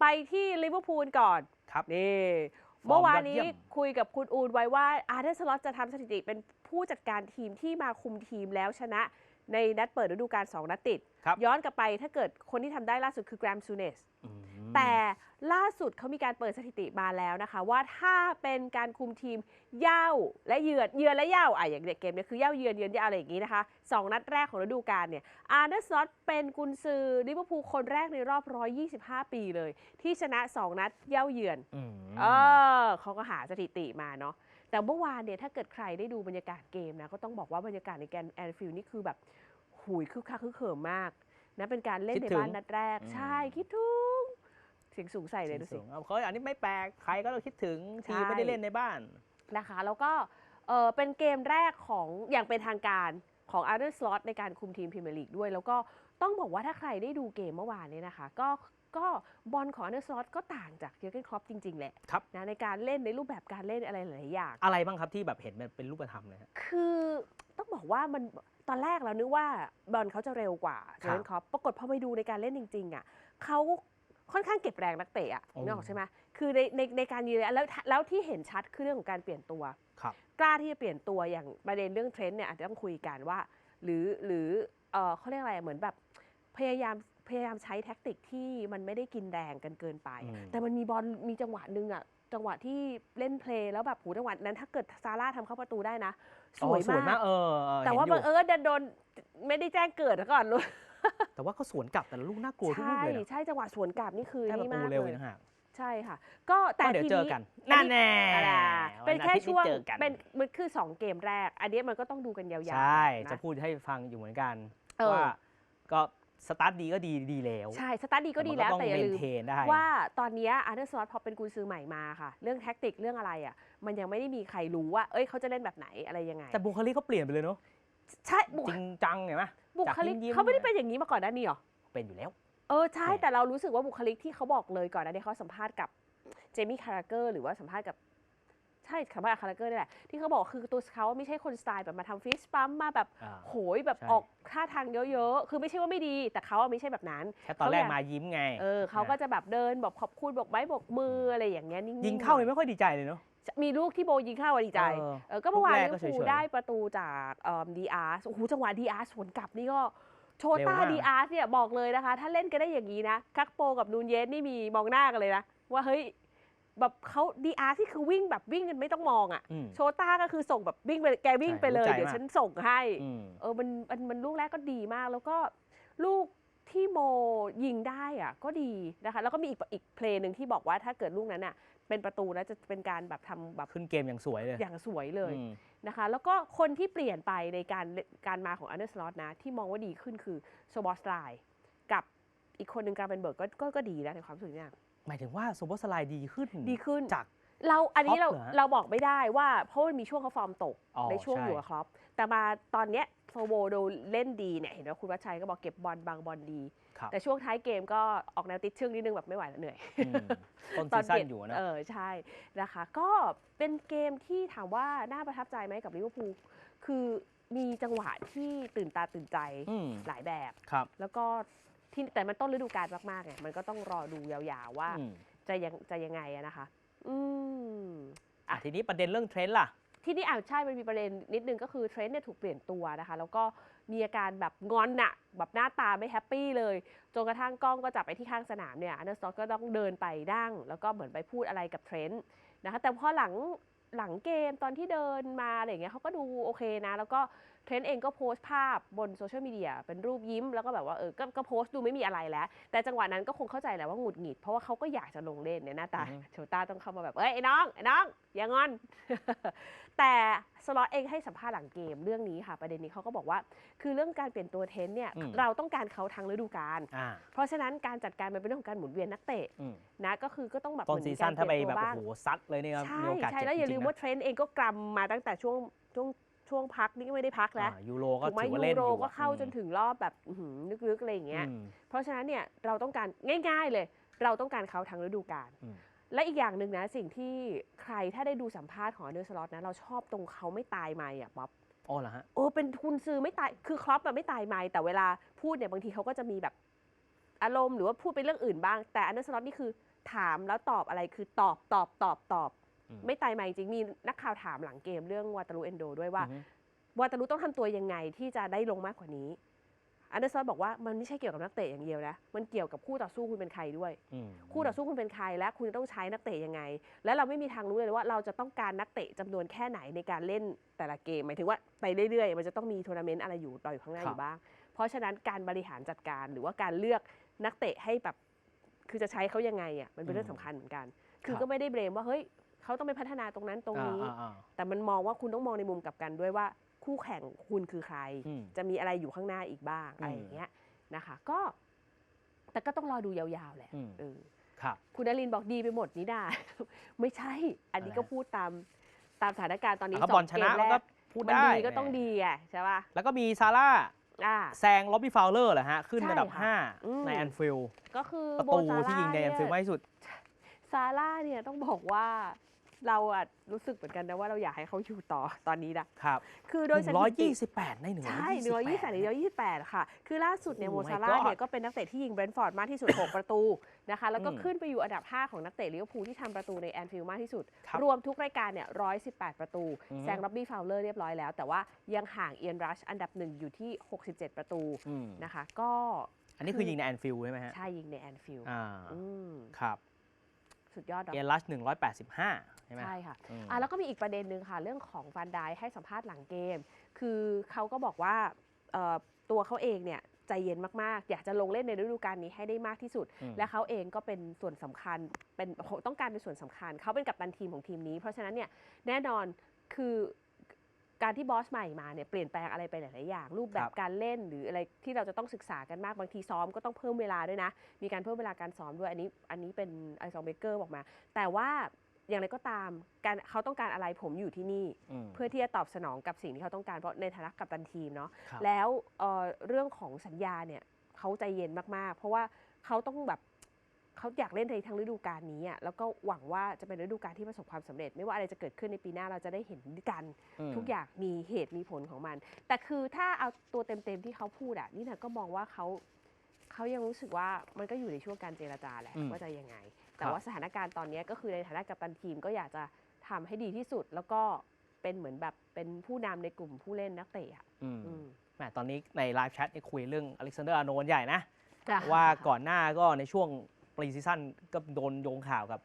ไปที่ลิเวอร์พูลก่อนครับนี่ฟอร์มเมื่อวานนี้ยอดเยี่ยมคุยกับคุณอูนไว้ว่าอาร์เดสล็อตจะทำสถิติเป็นผู้จัดการทีมที่มาคุมทีมแล้วชนะในนัดเปิดฤดูกาล2นัดติดครับย้อนกลับไปถ้าเกิดคนที่ทำได้ล่าสุดคือแกรมซูเนสอืม แต่ล่าสุดเขามีการเปิดสถิติมาแล้วนะคะ ว่าถ้าเป็นการคุมทีมเย่าและเยือนเยือนและเย่าอะอย่างเด็กเกมเนี่ยคือเย่าเยือนเยือนเย่าอะไรอย่างนี้นะคะสองนัดแรกของฤดูกาลเนี่ยอาร์เดอร์สล็อตเป็นกุนซือลิเวอร์พูลคนแรกในรอบ 125 ปีเลย ที่ชนะ 2 นัดเย่าเยือนอืมเออเขาก็หาสถิติมาเนาะแต่เมื่อวานเนี่ยถ้าเกิดใครได้ดูบรรยากาศเกมนะก็ต้องบอกว่าบรรยากาศในแกนแอนฟิลด์นี่คือแบบหุยคึกคักคึกเขิมมากนะเป็นการเล่นในบ้านนัดแรก ใช่คิดถึงเสียงสูงใส่เลยดูสิ สูงเอาเขาอันนี้ไม่แปลกใครก็ต้องคิดถึงใช่ทีมไม่ได้เล่นในบ้าน นะคะแล้วก็เออเป็นเกมแรกของอย่างเป็นทางการของอาร์เ s สล็อตในการคุมทีมพรีเมียร์ลีกด้วย แล้วก็ต้องบอกว่าถ้าใครได้ดูเกมเมื่อวานนี้นะคะ ก็ก็บอลของอาร์เ s สล็อตก็ต่างจากเยอร์เกนครอปจริง ๆ แหละครับ นะในการเล่นในรูปแบบการเล่นอะไรหลายๆอย่าง อะไรบ้างครับที่แบบเห็นมันเป็นรูปธรรมเลยฮะ คือต้องบอกว่ามันตอนแรกเรานึกว่าบอลเขาจะเร็วกว่าเจครับอร์เกนครอปปรากฏพอไปดูในการเล่นจริง ๆอะเขา ค่อนข้างเก็บแรงนักเตะอะโอ้นึกออกใช่ไหมคือในในในการยืนแล้วแล้วที่เห็นชัดคือเรื่องของการเปลี่ยนตัวครับกล้าที่จะเปลี่ยนตัวอย่างประเด็นเรื่องเทรนด์เนี่ยอาจจะต้องคุยกันว่า หรือหรือเออเขาเรียกอะไรเหมือนแบบพยายามพยายามใช้แท็กติกที่มันไม่ได้กินแรงกันเกินไปอืมแต่มันมีบอลมีจังหวะหนึ่งอะจังหวะที่เล่นเพลย์แล้วแบบหูจังหวะนั้นถ้าเกิดซาร่าทำเข้าประตูได้นะ สวยอ๋อสวยมามากกเออเออแต่ว่าเห็นบังอยู่เอิญดันโดนไม่ได้แจ้งเกิดก่อนเลย แต่ว่าเขาสวนกลับแต่ละลูกน่ากลัวทุกลูใช่กเลยนะใช่จังหวะสวนกลับนี่คือได้ประนี่ตูมากเร็วเลอียกต่างหากใช่ค่ะ ก็แต่ก็เดี๋ยวทีเจอนี้ กันอันั่นนนี้แน่อะไรอะเป็นแค่อาทิตย์ช่วงเจอกันเป็นมันคือสองเกมแรก อันนี้มันก็ต้องดูกันยาวๆใช่นจะพูดให้ฟังอยู่เหมือนกันเออ ว่าก็สตาร์ทดีก็ดีดีแล้วใช่ สตาร์ทดีก็ดีแล้วมันแต่อย่าลืมเมนเทนได้ว่าตอนเนี้อาร์เ s ส o อตพอเป็นกุนซือใหม่มาค่ะ เรื่องแท็กติกเรื่องอะไรอะ มันยังไม่ได้มีใครรู้ว่า เอ้ยเขาจะเล่นแบบไหนอะไรยังไงแต่บุคลิกเขาเปลี่ยนไปเลยเนาะใช่บุคจริงจังเห็นไหม บุคลิกจากยิ้มๆ เขาไม่ได้เป็นอย่างนี้มาก่อนหน้านี้หรอ เป็นอยู่แล้ว เออใช่แหม่แต่เรารู้สึกว่าบุคลิกที่เขาบอกเลยก่อนหน้านี้เขาสัมภาษณ์กับเจมี่คาราเกอร์หรือว่าสัมภาษณ์กับ ใช่สัมภาษณ์กับคาราเกอร์นี่แหละ ที่เขาบอกคือตัวเขาไม่ใช่คนสไตล์แบบมาทำฟิสปั๊มมาแบบอ่าโหยแบบใช่ ออกท่าทางเยอะๆ คือไม่ใช่ว่าไม่ดี แต่เขาอะไม่ใช่แบบนั้น แค่ตอนแรกเขาอยากมายิ้มไง เออเขาก็จะแบบเดินบอกขอบคุณบอกไม้บอกมืออะไรอย่างเงี้ยนิ่งๆยิงเข้าหน่เลอยไม่ค่อยดีใจเลยเนาะ มีลูกที่โบยิงเข้าอะดีใจ เออเออก็เมื่อวานลูกแรลิกเวก็อร์พูลเฉยๆได้ประตูจากดีอาร์สโอ้โหจังหวะดีอาร์สวนกลับนี่ก็โชเร็วต้ามาก ดีอาร์สเนี่ยบอกเลยนะคะ ถ้าเล่นกันได้อย่างนี้นะคักโปกับนูนเยสนี่มีมองหน้ากันเลยนะ ว่าเฮ้ย แบบเขาดีอาร์ที่คือวิ่งแบบวิ่งกันไม่ต้องมองอะ่ะ อืม โชต้าก็คือส่งแบบวิ่งไปแกวิ่งไปเลย ใช่รู้ใจเดี๋ยวมากฉันส่งให้ อืม เออมันมันมันลูกแรกก็ดีมาก แล้วก็ลูกที่โมยิงได้อะ ก็ดีนะคะ แล้วก็มีอีกอีกเพลงหนึ่งที่บอกว่าถ้าเกิดลูกนั้นอะ เป็นประตูแล้วจะเป็นการแบบทำแบบขึ้นเกมอย่างสวยเลยอย่างสวยเลยอืม นะคะ แล้วก็คนที่เปลี่ยนไปในการการมาของอันเดอร์สล็อตนะ ที่มองว่าดีขึ้นคือโซบอสไลกับอีกคนหนึ่งการเป็นเบิร์กก็ก็ก็ดีนะในความรู้สึกเนี่ย หมายถึงว่าโซโบสไลด์ดีขึ้นดีขึ้นจาก เราอันนี้เราครอปเหรอฮะเราบอกไม่ได้ว่าเพราะมันมีช่วงเขาฟอร์มตกอ๋อในช่วงใช่ อยู่กับครอปแต่มาตอนเนี้ยโฟโบดูเล่นดีเนี่ยเห็นว่าคุณวัชชัยก็บอกเก็บบอลบางบอลดี ครับแต่ช่วงท้ายเกมก็ออกแนวติดเชื่องนิดนึงแบบไม่ไหวแล้วเหนื่อย อืมต้นซีซั่นอยู่นะ เออใช่นะคะ ก็เป็นเกมที่ถามว่าน่าประทับใจไหมกับลิเวอร์พูลคือมีจังหวะที่ตื่นตาตื่นใจอืม หลายแบบ ครับ แล้วก็ ที่แต่มันต้นฤดูกาลมากๆไงมันก็ต้องรอดูยาวๆว่า อืมจะยังจะยังไงอะนะคะ อืม อะทีนี้ประเด็นเรื่องเทรนด์ล่ะ ที่นี่อ่าใช่ มันมีประเด็นนิดนึงก็คือเทรนด์เนี่ยถูกเปลี่ยนตัวนะคะ แล้วก็มีอาการแบบงอนอะแบบหน้าตาไม่แฮปปี้เลย จนกระทั่งกล้องก็จับไปที่ข้างสนามเนี่ยอันเดอร์สต็อกก็ต้องเดินไปนั่ง แล้วก็เหมือนไปพูดอะไรกับเทรนด์นะคะ แต่พอหลังหลังเกมตอนที่เดินมาอะไรอย่างเงี้ยเขาก็ดูโอเคนะ แล้วก็ เทรนด์เองก็โพสต์ภาพบนโซเชียลมีเดียเป็นรูปยิ้มแล้วก็แบบว่าเออก็ก็โพสต์ดูไม่มีอะไรแล้ว แต่จังหวะนั้นก็คงเข้าใจแหละว่าหงุดหงิด เพราะว่าเขาก็อยากจะลงเล่นเนี่ยหน้าตาอือฮึโชต้าต้องเข้ามาแบบเอ้ยไอ้น้องไอ้น้องอย่างอน แต่สล็อตเองให้สัมภาษณ์หลังเกมเรื่องนี้ค่ะ ประเด็นนี้เขาก็บอกว่า คือเรื่องการเปลี่ยนตัวเทนเนี่ยอืม เราต้องการเขาทั้งฤดูกาลอ่าเพราะฉะนั้นการจัดการมันเป็นเรื่องของการหมุนเวียนนักเตะอืมนะก็คือก็ต้องแบบต้นเหมืซีมีซั่กนรถ้าไปเปลี่ยนแบตัวบบ้างโอ้โหซัดเลยเนี่ยใช่มีโอกาสใช่เจ็บแล้วอย่าจลืริมงๆว่านะเทรนด์เองก็กลัมมาตั้งแต่ช่วงช่วง ช่วงพักนี่ก็ไม่ได้พักแล้วอ่ายูโรก็ถูกไหมถือยูว่าเล่นโรอยู่ก็เข้าอืมจนถึงรอบแบบอื้อหือลึกๆอะไรอย่างเงี้ยอืมเพราะฉะนั้นเนี่ยเราต้องการง่าย ๆเลย เราต้องการเขาทั้งฤดูกาลอืมและอีกอย่างหนึ่งนะสิ่งที่ใครถ้าได้ดูสัมภาษณ์ของอันเดอร์สล็อตนะเราชอบตรงเขาไม่ตายไม่อะบ๊อบอ๋อเหรอฮะเออเป็นทุนซื้อไม่ตายคือครอปแบบไม่ตายไม่แต่เวลาพูดเนี่ยบางทีเขาก็จะมีแบบอารมณ์หรือว่าพูดเป็นเรื่องอื่นบ้าง แต่อันเดอร์สล็อตนี่คือถามแล้วตอบอะไรคือตอบตอบตอบตอบอืม ไม่ตายใหม่จริงมีนักข่าวถามหลังเกมเรื่องวาตารุเอนโดด้วยว่าอือฮึวาตารุต้องทำตัวยังไงที่จะได้ลงมากกว่านี้ อันเดอร์ซอนบอกว่ามันไม่ใช่เกี่ยวกับนักเตะอย่างเดียวนะ มันเกี่ยวกับคู่ต่อสู้คุณเป็นใครด้วยอืมคู่ต่อสู้คุณเป็นใครและคุณจะต้องใช้นักเตะยังไง และเราไม่มีทางรู้เลยว่าเราจะต้องการนักเตะจำนวนแค่ไหนในการเล่นแต่ละเกมหมายถึงว่าไปเรื่อยๆ มันจะต้องมีทัวร์นาเมนต์อะไรอยู่ต่ออยู่ข้างหน้าอยู่บ้าง เพราะฉะนั้นการบริหารจัดการหรือว่าการเลือกนักเตะให้แบบคือจะใช้เขายังไงอะมันเป็นเรื่องสำคัญเหมือนกัน คือก็ไม่ได้เบรมว่าเฮ้ย เขาต้องไปพัฒนาตรงนั้นตรงนี้อ่าอ่าอ่าแต่มันมองว่าคุณต้องมองในมุมกลับกันด้วยว่าคู่แข่งคุณคือใครอืมจะมีอะไรอยู่ข้างหน้าอีกบ้างอืมอะไรอย่างเงี้ยนะคะ ก็ แต่ก็ต้องรอดูยาวๆแหละอืมเออครับคุณนรินทร์บอกดีไปหมดนี่ดาไม่ใช่ อันนี้อะไรก็พูดตามตามสถานการณ์ตอนนี้ถ้าสบออลงชเกนะมมัแรนก็กพูดมันได้ดีก็ต้องดีอะใช่ป่ะแล้วก็มีซาร่าอ่าแซงล็อบบี้ฟาวเลอร์แหละฮะ ขึ้นใช่อันดับค่ะอืม5ในแอนฟิลด์ก็คือประโบตูซาที่ร่ายิงในแอนฟิลด์เนี่มากยที่สุดซาร่าเนี่ยต้องบอกว่า เราอะรู้สึกเหมือนกันนะว่าเราอยากให้เขาอยู่ต่อตอนนี้นะครับคือโดยสถิติ128 ใน128ใช่หนึ่งร้อยยี่สิบแปดหนึ่งร้อยยี่สิบแปดค่ะ คือล่าสุดเนี่ยโอ้โม my ซาร่า god เนี่ยก็เป็นนักเตะที่ยิงเบรนท์ฟอร์ดมากที่สุด 6 ประตูนะคะแล้วก็อืมขึ้นไปอยู่อันดับ 5 ของนักเตะลิเวอร์พูลที่ทำประตูในแอนฟิลด์มากที่สุดครับรวมทุกรายการเนี่ย118 ประตูอือฮึแซงล็อบบี้ฟาวเลอร์เรียบร้อยแล้ว แต่ว่ายังห่างเอียนรัชอันดับหนึ่งอยู่ที่ 67 ประตูอืมนะคะ ก็อันนี้คือยิงในแอนฟิลด์ใช่ไหมฮะใช่ยิงในแอนฟิลด์อ่าอืมครับสุดยอดเนอะเอลัช185 ใช่ไหม ใช่ค่ะอืม อะ แล้วก็มีอีกประเด็นหนึ่งค่ะ เรื่องของฟันไดให้สัมภาษณ์หลังเกม คือเขาก็บอกว่าเอ่อตัวเขาเองเนี่ยใจเย็นมากๆ อยากจะลงเล่นในฤดูกาลนี้ให้ได้มากที่สุด อืม และเขาเองก็เป็นส่วนสำคัญเป็นต้องการเป็นส่วนสำคัญ เขาเป็นกัปตันทีมของทีมนี้ เพราะฉะนั้นเนี่ยแน่นอนคือการที่บอสใหม่มาเนี่ยเปลี่ยนแปลงอะไรไปหลาย ๆ อย่าง รูปแบครับบ การเล่นหรืออะไรที่เราจะต้องศึกษากันมากบางทีซ้อมก็ต้องเพิ่มเวลาด้วยนะ มีการเพิ่มเวลาการซ้อมด้วยอันนี้อันนี้เป็นไอซองเบเกอร์บอกมา แต่ว่า อย่างไรก็ตามการเขาต้องการอะไรผมอยู่ที่นี่อืมเพื่อที่จะตอบสนองกับสิ่งที่เขาต้องการเพราะในฐานะกัปตันทีมเนาะครับแล้วเอ่อเรื่องของสัญญาเนี่ยเขาใจเย็นมากๆ เพราะว่าเขาต้องแบบเขาอยากเล่นในทั้งฤดูกาลนี้อะแล้วก็หวังว่าจะเป็นฤดูกาลที่ประสบความสำเร็จ ไม่ว่าอะไรจะเกิดขึ้นในปีหน้าเราจะได้เห็นกันมทุกอย่างมีเหตุมีผลของมัน แต่คือถ้าเอาตัวเต็มๆที่เขาพูดอะนี่นะก็มองว่าเขาเขายังรู้สึกว่ามันก็อยู่ในช่วงการเจรจาแหละอืมว่าจะยังไง แต่ครับว่าสถานการณ์ตอนนี้ก็คือในฐานะกัปตันทีมก็อยากจะทำให้ดีที่สุด แล้วก็เป็นเหมือนแบบเป็นผู้นำในกลุ่มผู้เล่นนักเตะอะอืมอืมแหมตอนนี้ในไลฟ์แชทเนี่ยคุยเรื่องอเล็กซานเดอร์อาร์โนนใหญ่นะจ้ะว่าก่อนหน้าก็ในช่วงปรีซีซั่นก็โดนโยงข่าวกับ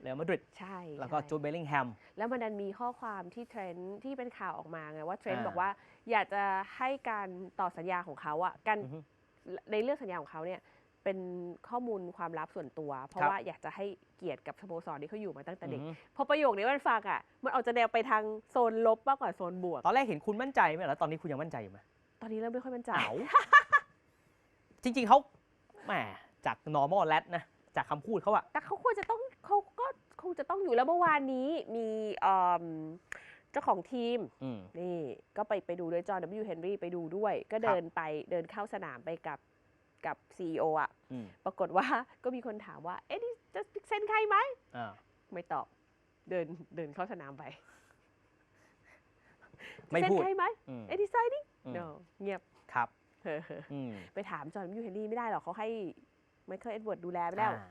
เรอัลมาดริดใช่ แล้วก็ใช่จูดเบลลิงแฮม แล้วมันดันมีข้อความที่เทรนด์ที่เป็นข่าวออกมาไงว่าเทรนด์อ่าบอกว่าอยากจะให้การต่อสัญญาของเขาอะการอือฮึในเรื่องสัญญาของเขาเนี่ย เป็นข้อมูลความลับส่วนตัว เพราะครับว่าอยากจะให้เกียรติกับสโมสรที่เขาอยู่มาตั้งแต่เด็กอือฮึพอประโยคนี้มันฟังอะมันออกจะแนวไปทางโซนลบมากกว่าโซนบวก ตอนแรกเห็นคุณมั่นใจไหมแล้วตอนนี้คุณยังมั่นใจอยู่ไหมตอนนี้เริ่มไม่ค่อยมั่นใจเอ้าจริง ๆเขาแหมจาก normal l a d นะจากคำพูดเขาอะแต่เขาควรจะต้องเขาก็คงจะต้องอยู่แล้วเมื่อวานนี้มีเอิ่มเจ้าของทีมอืมนี่ก็ไปไปดูด้วยจอห์น W. เฮนรี่ไปดูด้วย ก็เดินไปเดินเข้าสนามไปกับ กับ CEO อะอืมปรากฏว่าก็มีคนถามว่า เอ๊ะนี่จะเซ็นใครไหม อ่าไม่ตอบ เดินเดินเข้าสนามไปไม่จะเซ็นพูดใครไหมอืมเอ็ดีไซดิ้งอืม no เงียบ ครับเฮ้ออืมไปถามจอห์น W. เฮนรี่ไม่ได้หรอกเขาให้ไมเคิลเอ็ดเวิร์ดดูแลไปแล้ว อ่า